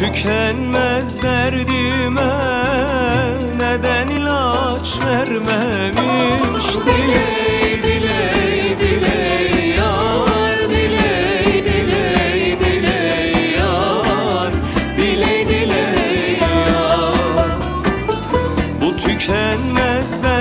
tükenmez derdime Neden ilaç vermemiş? Diley diley diley yar Diley diley diley yar. Diley diley yar. Bu tükenmez derdime